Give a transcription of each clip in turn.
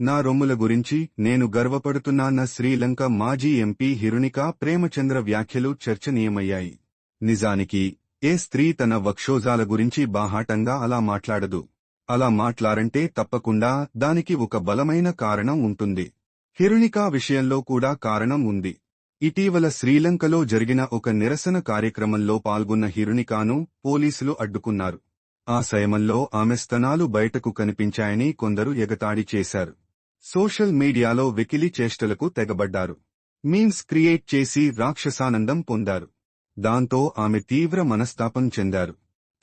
నా రొమ్ముల గురించి నేను గర్వపడుతున్నాన్న శ్రీలంక మాజీ ఎంపీ హిరుణిక ప్రేమచంద్ర వ్యాఖ్యలు చర్చనీయమయ్యాయి. నిజానికి ఏ స్త్రీ తన వక్షోజాల గురించి బాహాటంగా అలా మాట్లాడదు. అలా మాట్లారంటే తప్పకుండా దానికి ఒక బలమైన కారణం ఉంటుంది. హిరుణిక విషయంలో కూడా కారణం ఉంది. ఇటీవల శ్రీలంకలో జరిగిన ఒక నిరసన కార్యక్రమంలో పాల్గొన్న హిరుణికాను పోలీసులు అడ్డుకున్నారు. ఆ సమయంలో ఆమె స్తనాలు బయటకు కనిపించాయని కొందరు ఎగతాడి చేశారు. సోషల్ మీడియాలో వెకిలి చేష్టలకు తెగబడ్డారు. మీమ్స్ క్రియేట్ చేసి రాక్షసానందం పొందారు. దాంతో ఆమె తీవ్ర మనస్తాపం చెందారు.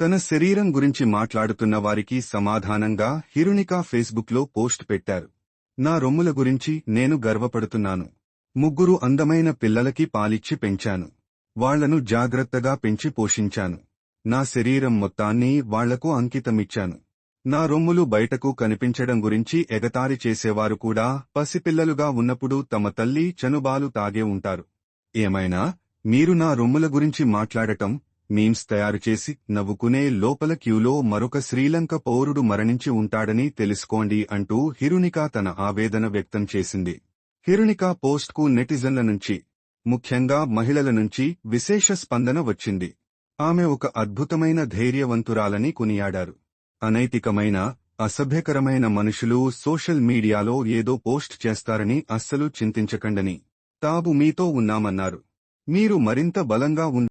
తన శరీరం గురించి మాట్లాడుతున్న వారికి సమాధానంగా హిరుణిక ఫేస్బుక్లో పోస్ట్ పెట్టారు. నా రొమ్ముల గురించి నేను గర్వపడుతున్నాను. ముగ్గురు అందమైన పిల్లలకి పాలిచ్చి పెంచాను. వాళ్ళను జాగ్రత్తగా పెంచి పోషించాను. నా శరీరం మొత్తాన్ని వాళ్ళకు అంకితమిచ్చాను. నా రొమ్ములు బయటకు కనిపించడం గురించి ఎగతారి చేసేవారు కూడా పసిపిల్లలుగా ఉన్నప్పుడు తమ తల్లి చనుబాలు తాగే ఉంటారు. ఏమైనా? మీరు నా రొమ్ముల గురించి మాట్లాడటం మీమ్స్ తయారుచేసి నవ్వుకునే లోపల క్యూలో మరొక శ్రీలంక పౌరుడు మరణించి ఉంటాడని తెలుసుకోండి అంటూ హిరునిక తన ఆవేదన వ్యక్తం చేసింది. హిరునిక పోస్ట్కు నెటిజన్ల నుంచి ముఖ్యంగా మహిళల నుంచి విశేష స్పందన వచ్చింది. ఆమె ఒక అద్భుతమైన ధైర్యవంతురాలని కొనియాడారు. అనైతికమైన అసభ్యకరమైన మనుషులు సోషల్ మీడియాలో ఏదో పోస్ట్ చేస్తారని అస్సలు చింతించకండని. తాబు మీతో ఉన్నామన్నారు. మీరు మరింత బలంగా ఉన్న